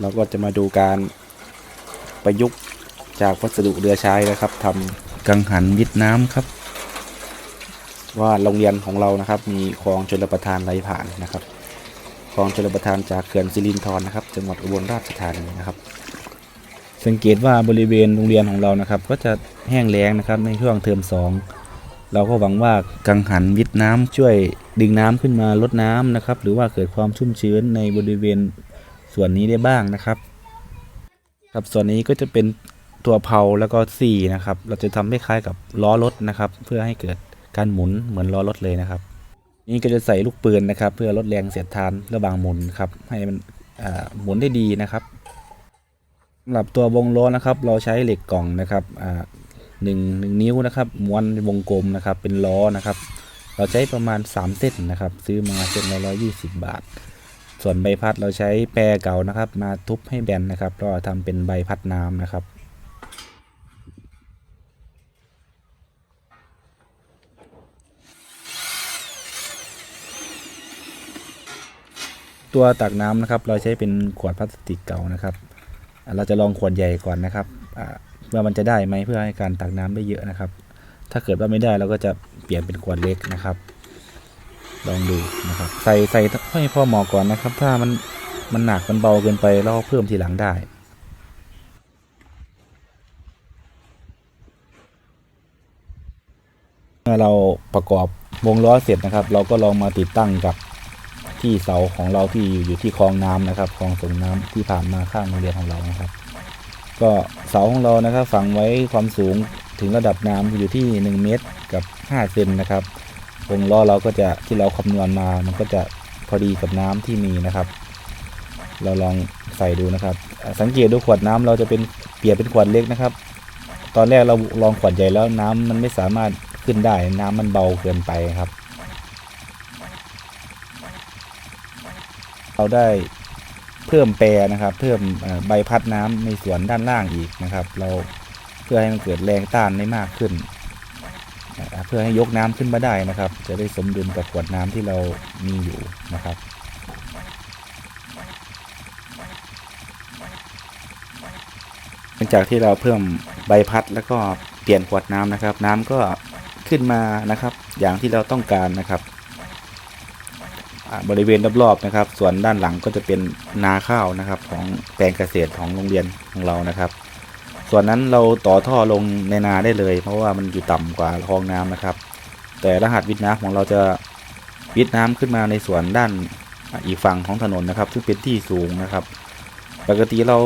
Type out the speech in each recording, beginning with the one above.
เราก็จะมาดูการประยุกต์จากวัสดุเรือใช้นะครับทำกังหันวิทย์น้ำครับ ว่าโรงเรียนของเรานะครับ มีคลองชลประทานไหลผ่านนะครับคลองชลประทานจากเขื่อนสิรินธรนะครับ จังหวัดอุบลราชธานีนะครับ สังเกตว่าบริเวณโรงเรียนของเรานะครับ ก็จะแห้งแล้งนะครับในช่วงเทอมสองเราก็หวังว่ากังหันวิทย์น้ำช่วยดึงน้ำขึ้นมาลดน้ำนะครับ หรือว่าเกิดความชุ่มชื้นในบริเวณ ส่วนนี้ได้บ้างนะครับ ครับส่วนนี้ก็จะเป็นตัวเพลาแล้วก็สี่นะครับ เราจะทำให้คล้ายกับล้อรถนะครับ เพื่อให้เกิดการหมุนเหมือนล้อรถเลยนะครับ นี่ก็จะใส่ลูกปืนนะครับ เพื่อลดแรงเสียดทานระหว่างหมุนครับให้มันหมุนได้ดีนะครับสำหรับตัววงล้อนะครับ เราใช้เหล็กกล่องนะครับอ่าหนึ่งหนึ่งนิ้วนะครับม้วนวงกลมนะครับ เป็นล้อนะครับ เราใช้ประมาณ 3 เส้นนะครับ ซื้อมาเส้นละร้อยยี่สิบบาท ส่วนใบพัดเราใช้แปรเก่านะครับ มาทุบให้แบนนะครับก็ทำเป็นใบพัดน้ำนะครับตัวตักน้ำนะครับ เราใช้เป็นขวดพลาสติกเก่านะครับ เราจะลองขวดใหญ่ก่อนนะครับอ่าว่ามันจะได้ไหมเพื่อให้การตักน้ำได้เยอะนะครับ ถ้าเกิดว่าไม่ได้เราก็จะเปลี่ยนเป็นขวดเล็กนะครับ ลองดูนะครับ ใส่ใส่ให้พอเหมาะก่อนนะครับ ถ้ามันมันหนักมันเบาเกินไปเราเพิ่มทีหลังได้เมื่อเราประกอบวงล้อเสร็จนะครับ เราก็ลองมาติดตั้งกับที่เสาของเราที่อยู่อยู่ที่คลองน้ำนะครับคลองส่งน้ำที่ผ่านมาข้างโรงเรียนของเรานะครับ ก็เสาของเรานะครับฝังไว้ความสูงถึงระดับน้ำอยู่ที่ 1 เมตรกับ 5 เซนนะครับ วงล้อเราก็จะที่เราคำนวณมา มันก็จะพอดีกับน้ำที่มีนะครับ เราลองใส่ดูนะครับ สังเกตดูขวดน้ำเราจะเป็นเปียนเป็นขวดเล็กนะครับ ตอนแรกเราลองขวดใหญ่แล้วน้ำมันไม่สามารถขึ้นได้ น้ำมันเบาเกินไปครับ เราได้เพิ่มแปรนะครับ เพิ่มใบพัดน้ำในส่วนด้านล่างอีกนะครับ เราเพื่อให้มันเกิดแรงต้านได้มากขึ้น เพื่อให้ยกน้ำขึ้นมาได้นะครับ จะได้สมดุลกับขวดน้ำที่เรามีอยู่นะครับหลังจากที่เราเพิ่มใบพัดแล้วก็เปลี่ยนขวดน้ำนะครับ น้ำก็ขึ้นมานะครับ อย่างที่เราต้องการนะครับบริเวณรอบๆนะครับ ส่วนด้านหลังก็จะเป็นนาข้าวนะครับ ของแปลงเกษตรของโรงเรียนของเรานะครับ ส่วนนั้นเราต่อท่อลงในนาได้เลย เพราะว่ามันอยู่ต่ำกว่าคลองน้ำนะครับ แต่รหัสวิทย์น้ำของเราจะวิทย์น้ำขึ้นมาในส่วนด้านอีกฝั่งของถนนนะครับ ซึ่งเป็นที่สูงนะครับ ปกติเรา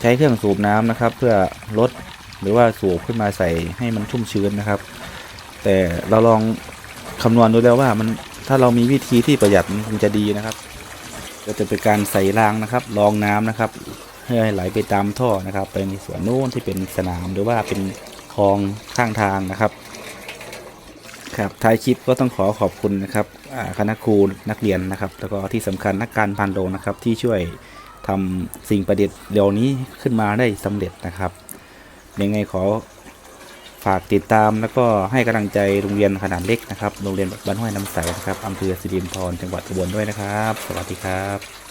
ใช้เครื่องสูบน้ำนะครับ เพื่อลดหรือว่าสูบขึ้นมาใส่ให้มันชุ่มชื้นนะครับ แต่เราลองคำนวณดูแล้วว่ามันถ้าเรามีวิธีที่ประหยัดมันคงจะดีนะครับ ก็จะเป็นการใส่รางนะครับรองน้ำนะครับ ให้ไหลไปตามท่อนะครับ ไปในส่วนโน้นที่เป็นสนามหรือว่าเป็นคลองข้างทางนะครับ ครับท้ายคลิปก็ต้องขอขอบคุณนะครับคณะครูนักเรียนนะครับ แล้วก็ที่สำคัญนักการพันโรงนะครับ ที่ช่วยทำสิ่งประดิษฐ์เหล่านี้ขึ้นมาได้สำเร็จนะครับ ยังไงขอฝากติดตามแล้วก็ให้กำลังใจโรงเรียนขนาดเล็กนะครับ โรงเรียนบ้านห้วยน้ำใสนะครับอำเภอสิรินธรจังหวัดอุบลด้วยนะครับ สวัสดีครับ